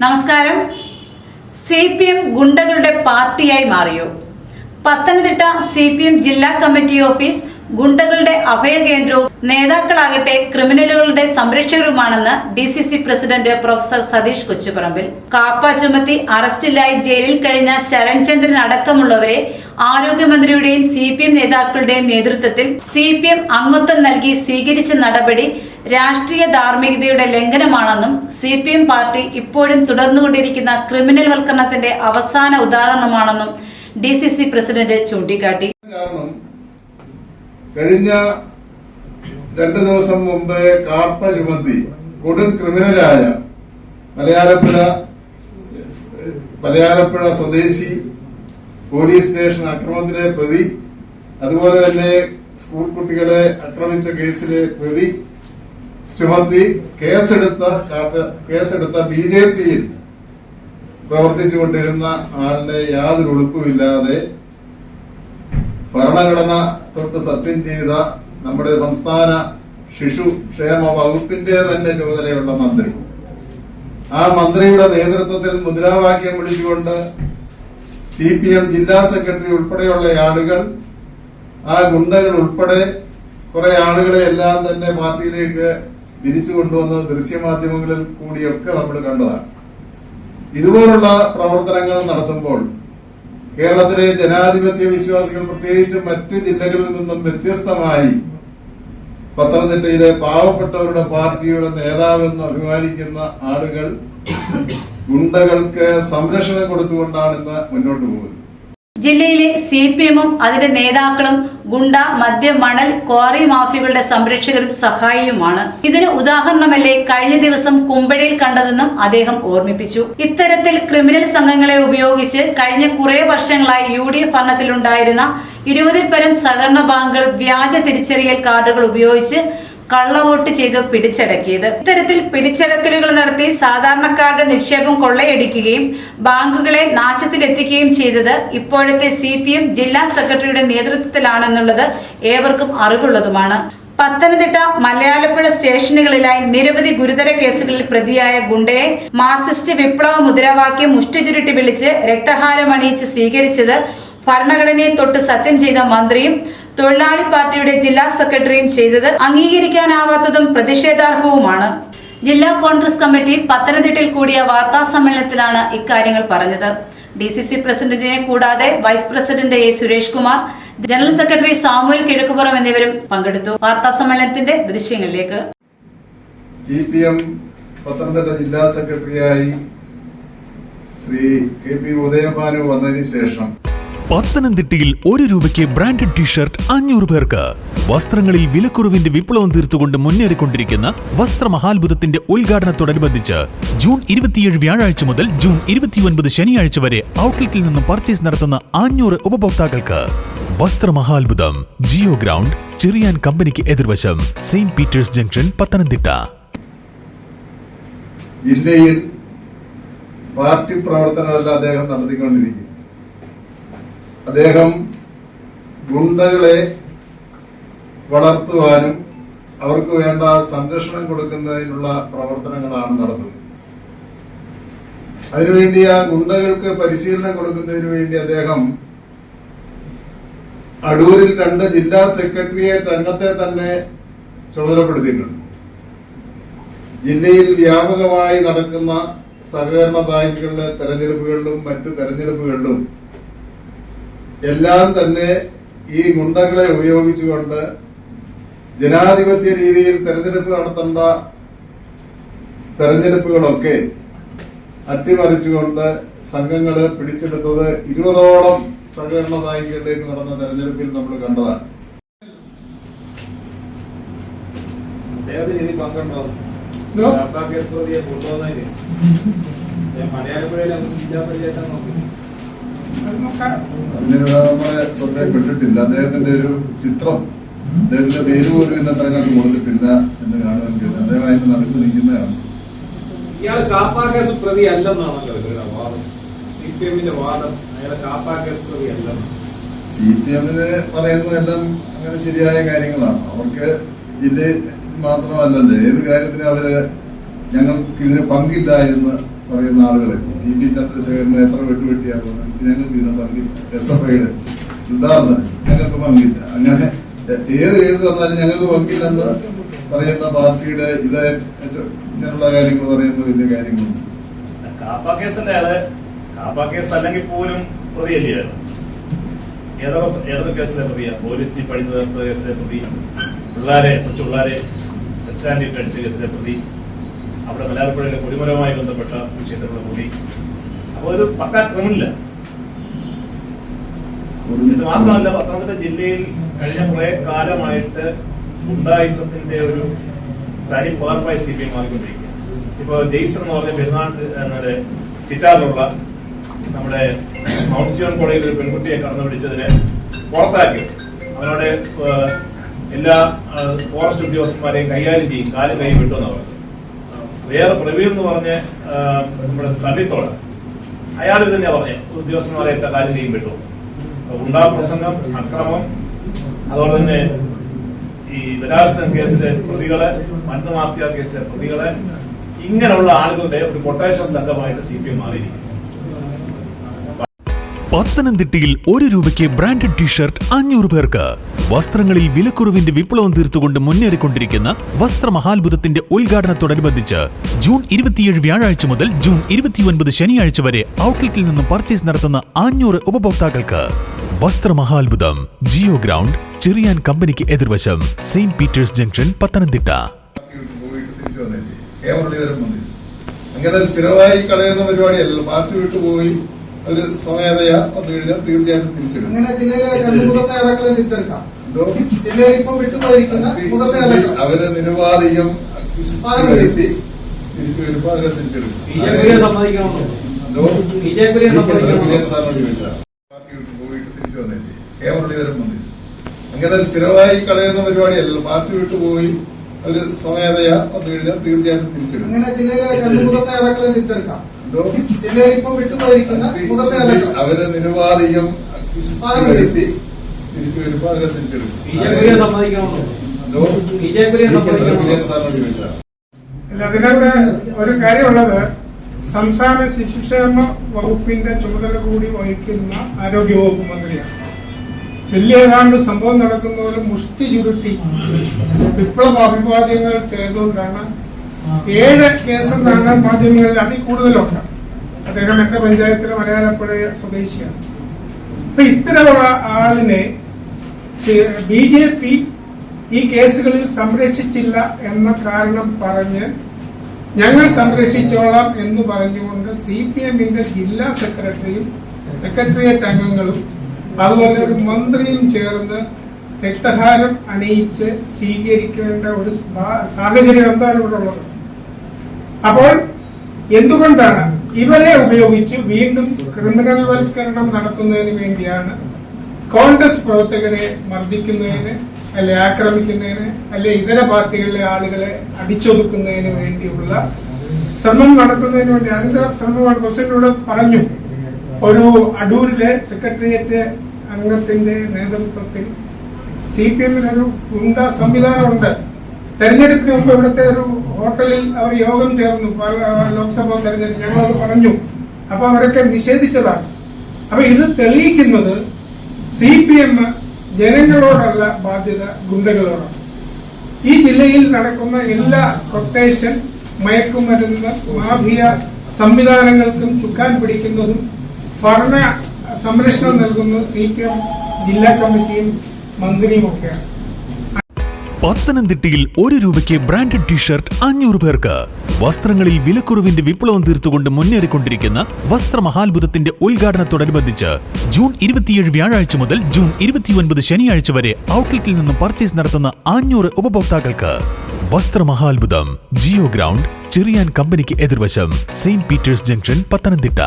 നമസ്കാരം. C P M ഗുണ്ടകളുടെ പാർട്ടിയായി മാറിയോ? പത്തനംതിട്ട സി പി എം ജില്ലാ കമ്മിറ്റി ഓഫീസ് ഗുണ്ടകളുടെ അഭയകേന്ദ്രവും നേതാക്കളാകട്ടെ ക്രിമിനലുകളുടെ സംരക്ഷകരുമാണെന്ന് D C C president professor Satheesh Kochuparambil. KAAPA ചുമത്തി അറസ്റ്റിലായി ജയിലിൽ കഴിഞ്ഞ ശരൺചന്ദ്രൻ അടക്കമുള്ളവരെ ആരോഗ്യമന്ത്രിയുടെയും സി പി എം നേതാക്കളുടെയും നേതൃത്വത്തിൽ സി പി എം അംഗത്വം നൽകി സ്വീകരിച്ച നടപടി രാഷ്ട്രീയ ധാർമ്മികതയുടെ ലംഘനമാണെന്നും സി പി എം പാർട്ടി ഇപ്പോഴും തുടർന്നുകൊണ്ടിരിക്കുന്ന ക്രിമിനൽ വൽക്കരണത്തിന്റെ അവസാന ഉദാഹരണമാണെന്നും ഡി സി സി പ്രസിഡന്റ് ചൂണ്ടിക്കാട്ടി. കഴിഞ്ഞ രണ്ടു ദിവസം മുമ്പ് കാപ്പ ചുമത്തി കൊടും ക്രിമിനലായ മലയാളപ്പുഴ മലയാളപ്പുഴ സ്വദേശി പോലീസ് സ്റ്റേഷൻ അക്രമത്തിലെ പ്രതി അതുപോലെ തന്നെ സ്കൂൾ കുട്ടികളെ ആക്രമിച്ച കേസിലെ പ്രതി ചുമത്തി കേസെടുത്ത കേസെടുത്ത ബി ജെ പിയിൽ പ്രവർത്തിച്ചുകൊണ്ടിരുന്ന ആളിനെ യാതൊരു ഉളുപ്പുമില്ലാതെ ഭരണഘടന തൊട്ട് സത്യം ചെയ്ത നമ്മുടെ സംസ്ഥാന ശിശു ക്ഷേമ വകുപ്പിന്റെ തന്നെ ചുമതലയുള്ള മന്ത്രി. ആ മന്ത്രിയുടെ നേതൃത്വത്തിൽ മുദ്രാവാക്യം വിളിച്ചുകൊണ്ട് സി പി എം ജില്ലാ സെക്രട്ടറി ഉൾപ്പെടെയുള്ള ആളുകൾ ആ ഗുണ്ടകൾ ഉൾപ്പെടെ കുറെ ആളുകളെ എല്ലാം തന്നെ പാർട്ടിയിലേക്ക് തിരിച്ചു കൊണ്ടുവന്ന് ദൃശ്യമാധ്യമങ്ങളിൽ കൂടിയൊക്കെ നമ്മൾ കണ്ടതാണ്. ഇതുപോലുള്ള പ്രവർത്തനങ്ങൾ നടത്തുമ്പോൾ കേരളത്തിലെ ജനാധിപത്യ വിശ്വാസികൾ പ്രത്യേകിച്ച് മറ്റ് ജില്ലകളിൽ നിന്നും വ്യത്യസ്തമായി പത്തനംതിട്ടയിലെ പാവപ്പെട്ടവരുടെ പാർട്ടിയുടെ നേതാവെന്ന് അഭിമാനിക്കുന്ന ആളുകൾ ഗുണ്ടകൾക്ക് സംരക്ഷണം കൊടുത്തുകൊണ്ടാണ് ഇന്ന് മുന്നോട്ട് പോകുന്നത്. ജില്ലയിലെ സി പി എമ്മും അതിന്റെ നേതാക്കളും ഗുണ്ട മദ്യ മണൽ ക്വാറി മാഫിയകളുടെ സംരക്ഷകരും സഹായിയുമാണ്. ഇതിന് ഉദാഹരണമല്ലേ കഴിഞ്ഞ ദിവസം കുമ്പഴയിൽ കണ്ടതെന്നും അദ്ദേഹം ഓർമ്മിപ്പിച്ചു. ഇത്തരത്തിൽ ക്രിമിനൽ സംഘങ്ങളെ ഉപയോഗിച്ച് കഴിഞ്ഞ കുറേ വർഷങ്ങളായി യു ഡി എഫ് ഭരണത്തിലുണ്ടായിരുന്ന ഇരുപതിൽ പരം സഹകരണ ബാങ്കുകൾ വ്യാജ തിരിച്ചറിയൽ കാർഡുകൾ ഉപയോഗിച്ച് കള്ളവോട്ട് ചെയ്ത് പിടിച്ചടക്കിയത്. ഇത്തരത്തിൽ പിടിച്ചടക്കലുകൾ നടത്തി സാധാരണക്കാരുടെ നിക്ഷേപം കൊള്ളയടിക്കുകയും ബാങ്കുകളെ നാശത്തിലെത്തിക്കുകയും ചെയ്തത് ഇപ്പോഴത്തെ സി ജില്ലാ സെക്രട്ടറിയുടെ നേതൃത്വത്തിലാണെന്നുള്ളത് ഏവർക്കും അറിവുള്ളതുമാണ്. പത്തനംതിട്ട മലയാളപ്പുഴ സ്റ്റേഷനുകളിലായി നിരവധി ഗുരുതര കേസുകളിൽ പ്രതിയായ ഗുണ്ടയെ മാർക്സിസ്റ്റ് വിപ്ലവ മുദ്രാവാക്യം മുഷ്ടിചുരുട്ടി വിളിച്ച് രക്തഹാരം അണിയിച്ച് സ്വീകരിച്ചത് ഭരണഘടനയെ തൊട്ട് സത്യം ചെയ്ത മന്ത്രിയും തൊഴിലാളി പാർട്ടിയുടെ ജില്ലാ സെക്രട്ടറിയും ചെയ്തത് അംഗീകരിക്കാനാവാത്തതും പ്രതിഷേധാർഹവുമാണ്. ജില്ലാ കോൺഗ്രസ് കമ്മിറ്റി പത്തനംതിട്ടയിൽ കൂടിയ വാർത്താ സമ്മേളനത്തിലാണ് ഇക്കാര്യങ്ങൾ പറഞ്ഞത്. ഡി സി സി പ്രസിഡന്റിനെ കൂടാതെ vice president A Suresh Kumar general secretary Samuel Kizhakkupuram എന്നിവരും പങ്കെടുത്തു വാർത്താ സമ്മേളനത്തിന്റെ ദൃശ്യങ്ങളിലേക്ക്. സി പി എം പത്തനംതിട്ട ജില്ലാ സെക്രട്ടറിയായി ശ്രീ കെ പി ഉദയഭാനു വന്നതിന് ശേഷം പത്തനംതിട്ടയിൽ ഒരു രൂപയ്ക്ക് ബ്രാൻഡഡ് ടീഷർട്ട് അഞ്ഞൂറ് പേർക്ക്. വസ്ത്രങ്ങളിൽ വിലക്കുറവിന്റെ വിപ്ലവം തീർത്തുകൊണ്ട് മുന്നേറിക്കൊണ്ടിരിക്കുന്ന വസ്ത്രമഹാത്ഭുതത്തിന്റെ ഉദ്ഘാടനത്തോടനുബന്ധിച്ച് ജൂൺ ഇരുപത്തിയേഴ് വ്യാഴാഴ്ച മുതൽ ജൂൺ ഇരുപത്തിയൊൻപത് ശനിയാഴ്ച വരെ ഔട്ട്ലെറ്റിൽ നിന്നും പർച്ചേസ് നടത്തുന്ന അഞ്ഞൂറ് ഉപഭോക്താക്കൾക്ക്. വസ്ത്രമഹാത്ഭുതം ജിയോ ഗ്രൗണ്ട് ചെറിയാൻ കമ്പനിക്ക് എതിർവശം സെയിന്റ് പീറ്റേഴ്സ് ജംഗ്ഷൻ പത്തനംതിട്ട. ജില്ലയിൽ പാർട്ടി പ്രവർത്തനമല്ല അദ്ദേഹം നടത്തിക്കൊണ്ടിരിക്കുന്നത്. അദ്ദേഹം ഗുണ്ടകളെ വളർത്തുവാനും അവർക്ക് വേണ്ട സംരക്ഷണം കൊടുക്കുന്നതിനുള്ള പ്രവർത്തനങ്ങളാണ് നടത്തുന്നത് അതിനുവേണ്ടി ആ ഗുണ്ടകൾക്ക് പരിശീലനം കൊടുക്കുന്നതിന് വേണ്ടി അദ്ദേഹം അടൂരിൽ രണ്ട് ജില്ലാ സെക്രട്ടേറിയറ്റ് അംഗത്തെ തന്നെ ചുമതലപ്പെടുത്തിയിട്ടുണ്ട്. ജില്ലയിൽ വ്യാപകമായി നടക്കുന്ന സഹകരണ ബാങ്കുകളിലെ തെരഞ്ഞെടുപ്പുകളിലും മറ്റു തെരഞ്ഞെടുപ്പുകളിലും എല്ലാം തന്നെ ഈ ഗുണ്ടകളെ ഉപയോഗിച്ചുകൊണ്ട് ജനാധിപത്യ രീതിയിൽ തെരഞ്ഞെടുപ്പ് നടത്തേണ്ട തെരഞ്ഞെടുപ്പുകളൊക്കെ അട്ടിമറിച്ചുകൊണ്ട് സംഘങ്ങൾ പിടിച്ചെടുത്തത് ഇരുപതോളം സഹകരണ ബാങ്കുകളിലേക്ക് നടന്ന തെരഞ്ഞെടുപ്പിൽ നമ്മൾ കണ്ടതാണ്. പങ്കുണ്ടോ? മലയാളപ്പുഴയിൽ നമുക്ക് ജില്ലാ പഞ്ചായത്താണ് നോക്കുന്നത് അതിന് നമ്മളെ ശ്രദ്ധയിൽപ്പെട്ടിട്ടില്ല. അദ്ദേഹത്തിന്റെ ഒരു ചിത്രം അദ്ദേഹത്തിന്റെ പേര് പോലും ഇന്നിട്ട് അതിനകത്ത് കൊടുത്തിട്ടില്ല എന്ന് കാണുവാൻ കഴിയും അദ്ദേഹം അതിന് നടന്നു നിൽക്കുന്നതാണ്. പ്രതി അല്ലെന്നാണല്ലോ ഇവരുടെ വാദം. സി പി എമ്മിന്റെ വാദം അയാളെ കാപ്പാ പ്രതി അല്ലെന്ന്. സി പി എമ്മിന് പറയുന്നതെല്ലാം അങ്ങനെ ശരിയായ കാര്യങ്ങളാണ്. അവർക്ക് ഇത് മാത്രമല്ലല്ലേ. ഏത് കാര്യത്തിനും അവർ ഞങ്ങൾക്ക് ഇതിന് പങ്കില്ല എന്ന് പറയുന്ന ആളുകൾ ടി പി ചന്ദ്രശേഖരനെ എത്ര വെട്ടുവെട്ടിയാകുന്നു ഞങ്ങൾക്ക് ഇതിന് പങ്കില്ല എസ് എഫ് ഐയുടെ സിദ്ധാർത്ഥ ഞങ്ങൾക്ക് പങ്കില്ല. അങ്ങനെ ഏത് ഏത് വന്നാലും ഞങ്ങൾക്ക് പങ്കില്ലെന്ന് പറയുന്ന പാർട്ടിയുടെ ഇത് ഇങ്ങനെയുള്ള കാര്യങ്ങൾ പറയുന്ന വലിയ പ്രതിയല്ലേ ഏതൊക്കെ കേസിലെ പ്രതിയാ? പോലീസ് ഈ പഠിച്ച കേസിലെ പ്രതി പിള്ളേരെ കൊച്ചു പിള്ളേരെ ബസ് സ്റ്റാൻഡിൽ അടിച്ച കേസിലെ പ്രതി അവിടെ മലയാളപ്പുഴയിലെ കൊടിമരവുമായി ബന്ധപ്പെട്ട വിഷയത്തിലുള്ള കൂടി. അപ്പൊ ഒരു പക്കാ ക്രമില്ല ഇത് മാത്രമല്ല പത്തനംതിട്ട ജില്ലയിൽ കഴിഞ്ഞ കുറെ കാലമായിട്ട് ഗുണ്ടായുസത്തിന്റെ ഒരു തനി പകർപ്പായി സി പി എം മാറിക്കൊണ്ടിരിക്കുക ഇപ്പൊ ജെയ്സൺ എന്ന് പറഞ്ഞ പെരുന്നാൾ എന്നൊരു ചിറ്റാറിലുള്ള നമ്മുടെ മൗണ്ട് സിയോൺ കോളേജിൽ ഒരു പെൺകുട്ടിയെ കടന്നു പിടിച്ചതിന് പുറത്താക്കി. അവരോട് ഏഹ്, എല്ലാ ഫോറസ്റ്റ് ഉദ്യോഗസ്ഥന്മാരെയും കൈകാര്യം ചെയ്യും കാലും കൈ വിട്ടുമെന്ന് പറഞ്ഞു വേറെ പ്രവീൺ എന്ന് പറഞ്ഞ് നമ്മുടെ തള്ളിത്തോട് അയാൾ ഇത് തന്നെയാ പറഞ്ഞത് ഉദ്യോഗസ്ഥന്മാരെയൊക്കെ കാര്യം ചെയ്യും വിട്ടു ഉണ്ടാ പ്രസംഗം അക്രമം അതുപോലെ തന്നെ ഈ ബലാത്സംഗ കേസിലെ പ്രതികളെ മണ്ണ് മാഫിയ കേസിലെ പ്രതികളെ ഇങ്ങനെയുള്ള ആളുകളുടെ ഒരു കൊട്ടേഷൻ സംഘമായിട്ട് സി പി എം മാറിയിരിക്കുന്നു. പത്തനംതിട്ടയിൽ ഒരു രൂപയ്ക്ക് ബ്രാൻഡഡ് ടീഷർട്ട് അഞ്ഞൂറ് പേർക്ക്. വസ്ത്രങ്ങളിൽ വിലക്കുറവിന്റെ വിപ്ലവം തീർത്തുകൊണ്ട് മുന്നേറിക്കൊണ്ടിരിക്കുന്ന വസ്ത്രമഹാത്ഭുതത്തിന്റെ ഉദ്ഘാടനത്തോടനുബന്ധിച്ച് ജൂൺ ഇരുപത്തിയേഴ് വ്യാഴാഴ്ച മുതൽ ജൂൺ ഇരുപത്തിയൊൻപത് ശനിയാഴ്ച വരെ ഔട്ട്ലെറ്റിൽ നിന്നും പർച്ചേസ് നടത്തുന്ന അഞ്ഞൂറ് ഉപഭോക്താക്കൾക്ക്. വസ്ത്രമഹാത്ഭുതം ജിയോ ഗ്രൗണ്ട് ചെറിയാൻ കമ്പനിക്ക് എതിർവശം സെയിന്റ് പീറ്റേഴ്സ് ജംഗ്ഷൻ പത്തനംതിട്ട. അങ്ങനെ സ്ഥിരമായി കളയുന്ന പരിപാടിയല്ല. പാർട്ടി വിട്ടു പോയി ഒരു സ്വമേധയാ വന്നു കഴിഞ്ഞാൽ തീർച്ചയായിട്ടും തിരിച്ചെടുക്കും അങ്ങനെ ജില്ലയിലെ രണ്ട് മുതിർന്ന നേതാക്കളെ തിരിച്ചെടുക്കാം. ജില്ലയിൽ ഇപ്പം വിട്ടുപോയിരിക്കുന്ന മുതിർന്ന നേതാക്കൾ അവർ നിരുപാധികം തിരിച്ചു വരുമ്പോ അവരെ തിരിച്ചെടുക്കും പോയിട്ട് തിരിച്ചു വന്നില്ലേ? കെ മുരളീധരൻ വന്നില്ല? അങ്ങനെ സ്ഥിരമായി കളയുന്ന പരിപാടിയല്ല. പാർട്ടി വിട്ടു പോയി ഒരു സ്വമേധയാ വന്നു കഴിഞ്ഞാൽ തീർച്ചയായിട്ടും തിരിച്ചെടുക്കും. അങ്ങനെ ജില്ലയിലെ രണ്ട് മുതിർന്ന നേതാക്കളെ തിരിച്ചെടുക്കാം. അവർ നിരുപാധികം വരുത്തി തിരിച്ചു വരുമ്പോ അവരെ തിരിച്ചെടുക്കും അതിനകത്ത് ഒരു കാര്യമുള്ളത് സംസ്ഥാന ശിശുക്ഷേമ വകുപ്പിന്റെ ചുമതല കൂടി വഹിക്കുന്ന ആരോഗ്യവകുപ്പ് മന്ത്രിയാണ്. വലിയ ഏതാണ്ട് സംഭവം നടക്കുന്ന പോലെ മുഷ്ടി ചുരുട്ടി. വിപ്ലവ അഭിവാദ്യങ്ങൾ ചെയ്തുകൊണ്ടാണ് ഏഴ് കേസ് കേസെന്നാണ് മാധ്യമങ്ങളിൽ അതിൽ കൂടുതലുണ്ട്. അദ്ദേഹം എന്റെ പഞ്ചായത്തിലെ മലയാളപ്പുഴ സ്വദേശിയാണ്. അപ്പൊ ഇത്തരമുള്ള ആളിനെ ബി ജെ പി ഈ കേസുകളിൽ സംരക്ഷിച്ചില്ല എന്ന കാരണം പറഞ്ഞ് ഞങ്ങൾ സംരക്ഷിച്ചോളാം എന്ന് പറഞ്ഞുകൊണ്ട് സി പി എമ്മിന്റെ ജില്ലാ സെക്രട്ടറിയും സെക്രട്ടേറിയറ്റ് അംഗങ്ങളും അതുപോലെ ഒരു മന്ത്രിയും ചേർന്ന് രക്തഹാരം അണിയിച്ച് സ്വീകരിക്കേണ്ട ഒരു സാഹചര്യം എന്താണ് ഇവിടെ ഉള്ളത്? അപ്പോൾ എന്തുകൊണ്ടാണ് ഇവരെ ഉപയോഗിച്ച് വീണ്ടും ക്രിമിനൽ വൽക്കരണം നടത്തുന്നതിന് വേണ്ടിയാണ് കോൺഗ്രസ് പ്രവർത്തകരെ മർദ്ദിക്കുന്നതിന് അല്ലെ ആക്രമിക്കുന്നതിന് അല്ലെ ഇതര പാർട്ടികളിലെ ആളുകളെ അടിച്ചൊതുക്കുന്നതിന് വേണ്ടിയുള്ള ശ്രമം നടത്തുന്നതിന് വേണ്ടി അതിന്റെ ശ്രമമാണ് പ്രസിഡന്റിനോട് പറഞ്ഞു. ഒരു അടൂരിലെ സെക്രട്ടേറിയറ്റ് അംഗത്തിന്റെ നേതൃത്വത്തിൽ സി പി എമ്മിനൊരു ഗുണ്ട സംവിധാനമുണ്ട്. തെരഞ്ഞെടുപ്പിന് മുമ്പ് ഇവിടുത്തെ ഒരു ഹോട്ടലിൽ അവർ യോഗം ചേർന്നു. ലോക്സഭാ തെരഞ്ഞെടുപ്പ് ഞങ്ങളത് പറഞ്ഞു. അപ്പൊ അവരൊക്കെ നിഷേധിച്ചതാണ്. അപ്പൊ ഇത് തെളിയിക്കുന്നത് സി പി എം ജനങ്ങളോടല്ല ബാധ്യത ഗുണ്ടകളോടാണ്. ഈ ജില്ലയിൽ നടക്കുന്ന എല്ലാ കൊട്ടേഷൻ മയക്കുമരുന്ന് മാഫിയ സംവിധാനങ്ങൾക്കും ചുക്കാൻ പിടിക്കുന്നതും ഭരണ സംരക്ഷണം നൽകുന്നത് സി പി എം ജില്ലാ കമ്മിറ്റിയും മന്ത്രിയുമൊക്കെയാണ്. പത്തനംതിട്ടയിൽ ഒരു രൂപയ്ക്ക് ബ്രാൻഡഡ് ടീഷർട്ട് അഞ്ഞൂറ് പേർക്ക്. വസ്ത്രങ്ങളിൽ വിലക്കുറവിന്റെ വിപ്ലവം തീർത്തുകൊണ്ട് മുന്നേറിക്കൊണ്ടിരിക്കുന്ന വസ്ത്രമഹാത്ഭുതത്തിന്റെ ഉദ്ഘാടനത്തോടനുബന്ധിച്ച് ജൂൺ ഇരുപത്തിയേഴ് വ്യാഴാഴ്ച മുതൽ ജൂൺ ഇരുപത്തിയൊൻപത് ശനിയാഴ്ച വരെ ഔട്ട്ലെറ്റിൽ നിന്നും പർച്ചേസ് നടത്തുന്ന അഞ്ഞൂറ് ഉപഭോക്താക്കൾക്ക്. വസ്ത്രമഹാത്ഭുതം ജിയോ ഗ്രൗണ്ട് ചെറിയാൻ കമ്പനിക്ക് എതിർവശം സെയിന്റ് പീറ്റേഴ്സ് ജംഗ്ഷൻ പത്തനംതിട്ട.